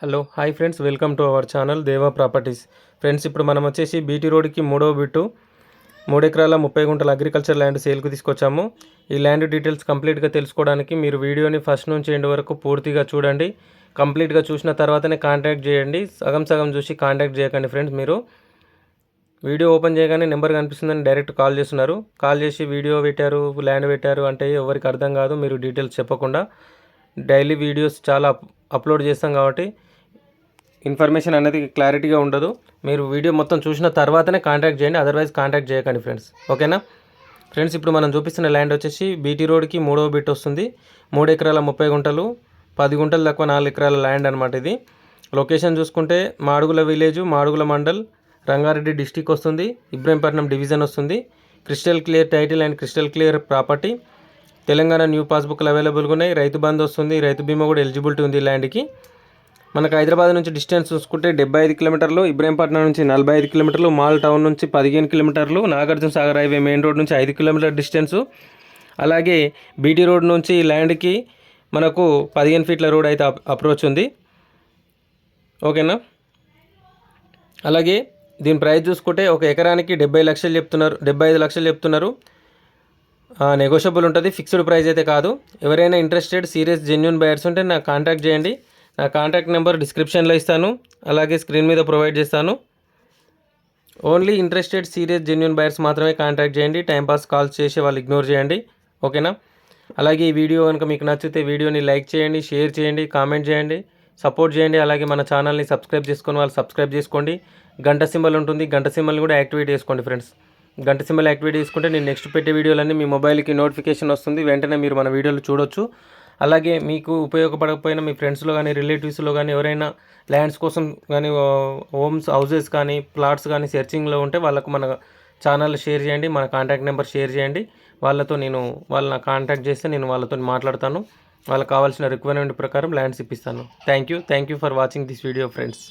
Hello hi friends welcome to our channel Deva properties. Friends ఇప్పుడు మనం వచ్చేసి BT రోడ్కి మూడవ బిట్టు మూడు ఎకరాల ముప్పై గుంటల అగ్రికల్చర్ ల్యాండ్ సేల్కి తీసుకొచ్చాము. ఈ ల్యాండ్ డీటెయిల్స్ కంప్లీట్గా తెలుసుకోవడానికి మీరు వీడియోని ఫస్ట్ నుంచి ఎండ్ వరకు పూర్తిగా చూడండి. కంప్లీట్గా చూసిన తర్వాతనే కాంటాక్ట్ చేయండి. సగం సగం చూసి కాంటాక్ట్ చేయకండి ఫ్రెండ్స్ మీరు. వీడియో ఓపెన్ చేయగానే నెంబర్ కనిపిస్తుందని డైరెక్ట్ కాల్ చేస్తున్నారు. కాల్ చేసి వీడియో పెట్టారు ల్యాండ్ పెట్టారు అంటే ఎవరికి అర్థం కాదు మీరు డీటెయిల్స్ చెప్పకుండా. డైలీ వీడియోస్ చాలా అప్ అప్లోడ్ చేస్తాం కాబట్టి ఇన్ఫర్మేషన్ అనేది క్లారిటీగా ఉండదు. మీరు వీడియో మొత్తం చూసిన తర్వాతనే కాంటాక్ట్ చేయండి. అదర్వైజ్ కాంటాక్ట్ చేయకండి ఫ్రెండ్స్. ఓకేనా? ఫ్రెండ్స్ ఇప్పుడు మనం చూపిస్తున్న ల్యాండ్ వచ్చేసి బీటీ రోడ్కి మూడవ బిట్ వస్తుంది. మూడు ఎకరాల ముప్పై గుంటలు పది గుంటలు తక్కువ నాలుగు ఎకరాల ల్యాండ్ అనమాట ఇది. లొకేషన్ చూసుకుంటే మాడుగుల విలేజ్ మాడుగుల మండల్ రంగారెడ్డి డిస్టిక్ వస్తుంది. ఇబ్రహీంపట్నం డివిజన్ వస్తుంది. Crystal clear title and crystal clear property. Telangana new పాస్బుక్లు అవైలబుల్గా ఉన్నాయి. రైతు బంద్ వస్తుంది. రైతు బీమా కూడా ఎలిజిబిలిటీ ఉంది ల్యాండ్కి. మనకు హైదరాబాద్ నుంచి డిస్టెన్స్ చూసుకుంటే డెబ్బై ఐదు కిలోమీటర్లు ఇబ్రహీంపట్నం నుంచి నలభై ఐదు కిలోమీటర్లు మాల్ టౌన్ నుంచి పదిహేను కిలోమీటర్లు Nagarjuna Sagar highway main road నుంచి ఐదు కిలోమీటర్ డిస్టెన్సు. అలాగే బీటీ రోడ్ నుంచి ఈ ల్యాండ్కి మనకు పదిహేను ఫీట్ల రోడ్ అయితే అప్- అప్రోచ్ ఉంది. ఓకేనా? అలాగే దీని ప్రైస్ చూసుకుంటే ఒక ఎకరానికి డెబ్బై లక్షలు చెప్తున్నారు డెబ్బై ఐదు లక్షలు చెప్తున్నారు. నెగోషియబుల్ ఉంటుంది ఫిక్స్డ్ ప్రైస్ అయితే కాదు. ఎవరైనా ఇంట్రెస్టెడ్ సీరియస్ జెన్యున్ బయర్స్ ఉంటే నాకు కాంటాక్ట్ చేయండి. నా కాంటాక్ట్ నెంబర్ డిస్క్రిప్షన్లో ఇస్తాను. అలాగే స్క్రీన్ మీద ప్రొవైడ్ చేస్తాను. Only interested serious genuine buyers మాత్రమే కాంటాక్ట్ చేయండి. టైంపాస్ కాల్స్ చేసి వాళ్ళు ఇగ్నోర్ చేయండి. ఓకేనా అలాగే ఈ వీడియో కనుక మీకు నచ్చితే వీడియోని లైక్ చేయండి షేర్ చేయండి కామెంట్ చేయండి సపోర్ట్ చేయండి. అలాగే మన ఛానల్ని సబ్స్క్రైబ్ చేసుకొని వాళ్ళు సబ్స్క్రైబ్ చేసుకోండి. గంట సింబల్ ఉంటుంది. గంట సింబల్ని కూడా యాక్టివేట్ చేసుకోండి ఫ్రెండ్స్ గంట సింబల్ యాక్టివేట్ చేసుకుంటే నేను నెక్స్ట్ పెట్టే వీడియోలన్నీ మీ మొబైల్కి నోటిఫికేషన్ వస్తుంది. వెంటనే మీరు మన వీడియోలు చూడొచ్చు. అలాగే మీకు ఉపయోగపడకపోయినా మీ ఫ్రెండ్స్లో కానీ రిలేటివ్స్లో కానీ ఎవరైనా ల్యాండ్స్ కోసం కానీ హోమ్స్ హౌసెస్ కానీ ప్లాట్స్ కానీ సెర్చింగ్లో ఉంటే వాళ్ళకు మన ఛానల్ షేర్ చేయండి మన కాంటాక్ట్ నెంబర్ షేర్ చేయండి. వాళ్ళతో నేను వాళ్ళని కాంటాక్ట్ చేస్తే నేను వాళ్ళతో మాట్లాడతాను. వాళ్ళకి కావాల్సిన రిక్వైర్మెంట్ ప్రకారం ల్యాండ్స్ ఇప్పిస్తాను. Thank you. Thank you for watching this video friends.